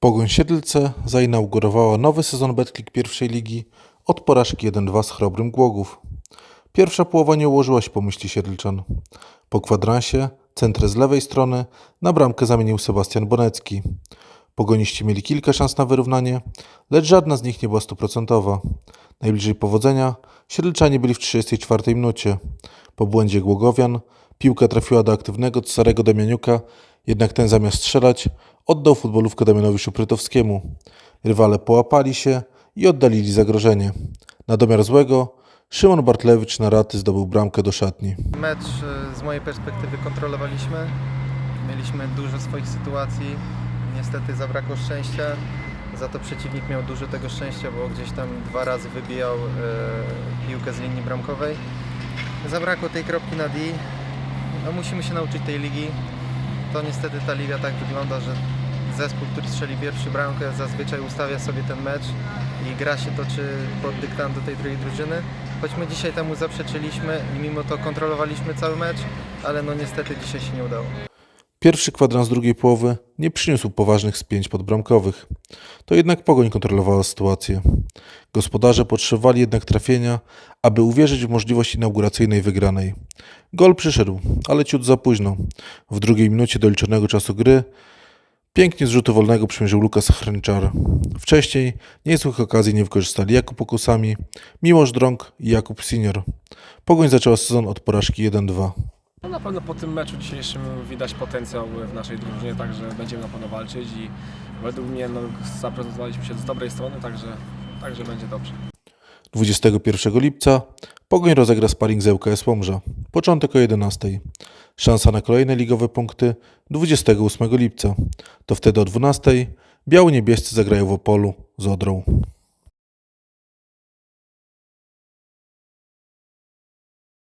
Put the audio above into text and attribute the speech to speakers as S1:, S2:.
S1: Pogoń Siedlce zainaugurowała nowy sezon Betclic pierwszej ligi od porażki 1-2 z Chrobrym Głogów. Pierwsza połowa nie ułożyła się po myśli Siedlczan. Po kwadransie, centrę z lewej strony, na bramkę zamienił Sebastian Bonecki. Pogoniści mieli kilka szans na wyrównanie, lecz żadna z nich nie była stuprocentowa. Najbliżej powodzenia Siedlczanie byli w 34 minucie. Po błędzie Głogowian piłka trafiła do aktywnego starego Damianiuka, jednak ten zamiast strzelać oddał futbolówkę Damianowi Szuprytowskiemu. Rywale połapali się i oddalili zagrożenie. Na domiar złego Szymon Bartlewicz na raty zdobył bramkę do szatni.
S2: Mecz y, z mojej perspektywy kontrolowaliśmy. Mieliśmy dużo swoich sytuacji. Niestety zabrakło szczęścia. Za to przeciwnik miał dużo tego szczęścia, bo gdzieś tam dwa razy wybijał e, piłkę z linii bramkowej. Zabrakło tej kropki na D. No, musimy się nauczyć tej ligi. To niestety ta liga tak wygląda, że zespół, który strzeli pierwszy bramkę, zazwyczaj ustawia sobie ten mecz i gra się toczy pod dyktando tej drugiej drużyny. Choć my dzisiaj temu zaprzeczyliśmy i mimo to kontrolowaliśmy cały mecz, ale no niestety dzisiaj się nie udało.
S1: Pierwszy kwadrans drugiej połowy nie przyniósł poważnych spięć podbramkowych. To jednak Pogoń kontrolowała sytuację. Gospodarze potrzebowali jednak trafienia, aby uwierzyć w możliwość inauguracyjnej wygranej. Gol przyszedł, ale ciut za późno. W drugiej minucie doliczonego czasu gry pięknie z rzutu wolnego przymierzył Lukas Hręczar. Wcześniej niezłych okazji nie wykorzystali Jakub Okusami, Miłosz Drąg i Jakub Senior. Pogoń zaczęła sezon od porażki 1-2.
S3: No na pewno po tym meczu dzisiejszym widać potencjał w naszej drużynie, także będziemy na pewno walczyć i według mnie no, zaprezentowaliśmy się z dobrej strony, także, także będzie dobrze.
S1: 21 lipca Pogoń rozegra sparring z ŁKS Łomża. Początek o 11. Szansa na kolejne ligowe punkty 28 lipca. To wtedy o 12 biało-niebiescy zagrają w Opolu z Odrą.